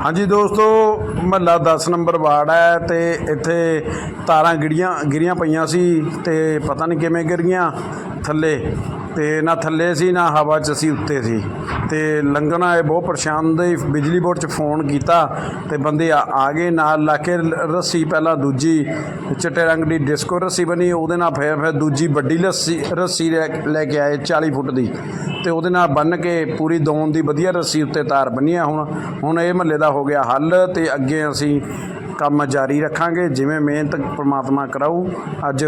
ਹਾਂਜੀ ਦੋਸਤੋ, ਮਹੱਲਾ 10 number ward ਹੈ ਤੇ ਇੱਥੇ ਤਾਰਾਂ ਗਿੜੀਆਂ, ਗਿਰੀਆਂ ਪਈਆਂ ਸੀ ਤੇ ਪਤਾ ਨਹੀਂ ਕਿਵੇਂ ਗਿਰ ਗਈਆਂ ਥੱਲੇ ਤੇ ਨਾ ਥੱਲੇ ਸੀ, ਨਾ ਹਵਾ 'ਚ ਸੀ ਉੱਤੇ ਸੀ ਤੇ ਲੰਘਣਾ ਆਏ ਬਹੁਤ ਪਰੇਸ਼ਾਨ ਦੇ ਬਿਜਲੀ ਬੋਰਡ 'ਚ ਫੋਨ ਕੀਤਾ ਤੇ ਬੰਦੇ ਆ ਆ ਗਏ ਨਾਲ ਲਾ ਕੇ ਰੱਸੀ ਪਹਿਲਾਂ ਦੂਜੀ ਚਿੱਟੇ ਰੰਗ ਦੀ ਡਿਸਕੋ ਰੱਸੀ ਬਣੀ, ਉਹਦੇ ਨਾਲ ਫਿਰ ਫਿਰ ਦੂਜੀ ਵੱਡੀ ਲੱਸੀ, ਰੱਸੀ ਲੈ ਲੈ ਕੇ ਆਏ 40 ਫੁੱਟ ਦੀ। ਤੇ ਉਹਦੇ ਨਾਲ ਬੰਨ ਕੇ ਪੂਰੀ ਦੌਣ ਦੀ ਵਧੀਆ ਰੱਸੀ ਉੱਤੇ ਤਾਰ ਬੰਨੀਆਂ ਹੁਣ। ਹੁਣ ਇਹ ਮਹੱਲੇ ਦਾ ਹੋ ਗਿਆ ਹੱਲ ਤੇ ਅੱਗੇ ਅਸੀਂ ਕੰਮ ਜਾਰੀ ਰੱਖਾਂਗੇ, ਜਿਵੇਂ ਮਿਹਨਤ ਪ੍ਰਮਾਤਮਾ ਕਰਾਊ। ਅੱਜ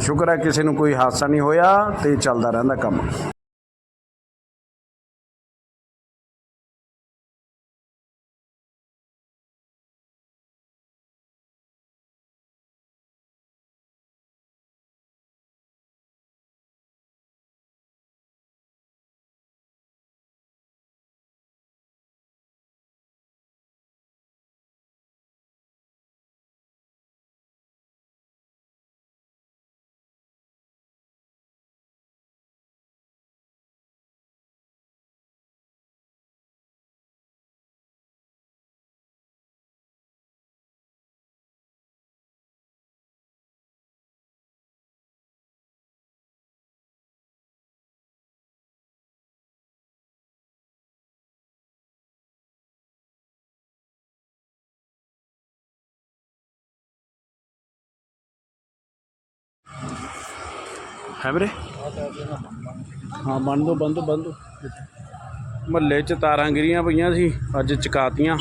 ਸ਼ੁਕਰ ਹੈ ਕਿਸੇ ਨੂੰ ਕੋਈ ਹਾਦਸਾ ਨਹੀਂ ਹੋਇਆ ਤੇ ਚੱਲਦਾ ਰਹਿੰਦਾ ਕੰਮ। ਹੈ ਵੀਰੇ? ਹਾਂ ਬੰਦ ਦੋ ਬੰਦ ਦੋ ਬੰਦ ਦੋ ਮਹੱਲੇ 'ਚ ਤਾਰਾਂ ਗਿਰੀਆਂ ਪਈਆਂ ਸੀ ਅੱਜ ਚਕਾਤੀਆਂ।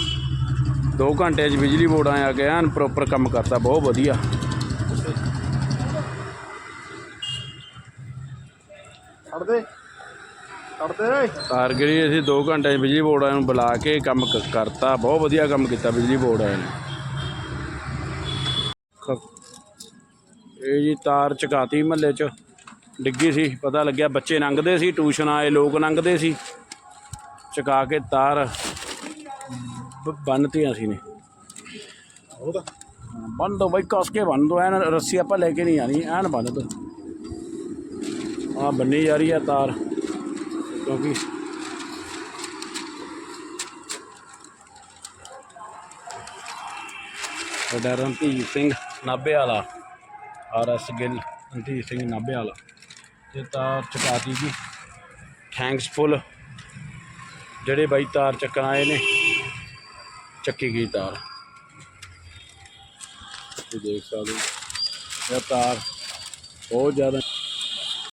2 ਘੰਟੇ 'ਚ ਬਿਜਲੀ ਬੋਰਡ ਆਇਆ ਗਿਆ ਐਨ ਪ੍ਰੋਪਰ ਕੰਮ ਕਰਤਾ ਬਹੁਤ ਵਧੀਆ। ਛੱਡ ਦੇ ਛੱਡ ਦੇ। ਤਾਰ ਗਿਰੀ ਅਸੀਂ 2 ਘੰਟੇ 'ਚ ਬਿਜਲੀ ਬੋਰਡ ਆਇਆ ਨੂੰ ਬੁਲਾ ਕੇ ਕੰਮ ਕਰਤਾ ਬਹੁਤ ਵਧੀਆ ਕੰਮ ਕੀਤਾ ਬਿਜਲੀ ਬੋਰਡ ਆਇਆ ਨੇ ਇਹ ਜੀ ਤਾਰ ਚਕਾਤੀ ਮਹੱਲੇ 'ਚ। ਡਿੱਗੀ ਸੀ ਪਤਾ ਲੱਗਿਆ ਬੱਚੇ ਲੰਘਦੇ ਸੀ ਟਿਊਸ਼ਨ ਆਏ ਲੋਕ ਲੰਘਦੇ ਸੀ। ਚਕਾ ਕੇ ਤਾਰ ਬ- ਬੰਨ੍ਹਤੀਆਂ ਸੀ ਨੇ ਉਹਦਾ ਬੰਨ ਦੋ ਬਈ ਕਸ ਕੇ ਬੰਨ ਦੋ ਐਨ ਰੱਸੀ ਆਪਾਂ ਲੈ ਕੇ ਨਹੀਂ ਆਣੀ ਐਨ ਬੰਨ ਦੋ। ਆ ਬੰਨੀ ਜਾ ਰਹੀ ਹੈ ਤਾਰ ਕਿਉਂਕਿ ਸਾਡਾ ਰਣਧੀਰ ਸਿੰਘ ਨਾਭੇ ਵਾਲਾ ਆਰ ਐਸ ਗਿੱਲ ਰਣਧੀਰ ਸਿੰਘ ਨਾਭੇ ਵਾਲਾ ਤੇ ਤਾਰ ਚਕਾਤੀ ਜੀ। ਥੈਂਕਸਫੁਲ ਜਿਹੜੇ ਬਾਈ ਤਾਰ ਚੱਕਣ ਆਏ ਨੇ, ਚੱਕੀ ਗਈ ਤਾਰ। ਤੁਸੀਂ ਦੇਖ ਸਕਦੇ ਹੋ, ਇਹ ਤਾਰ ਬਹੁਤ ਜ਼ਿਆਦਾ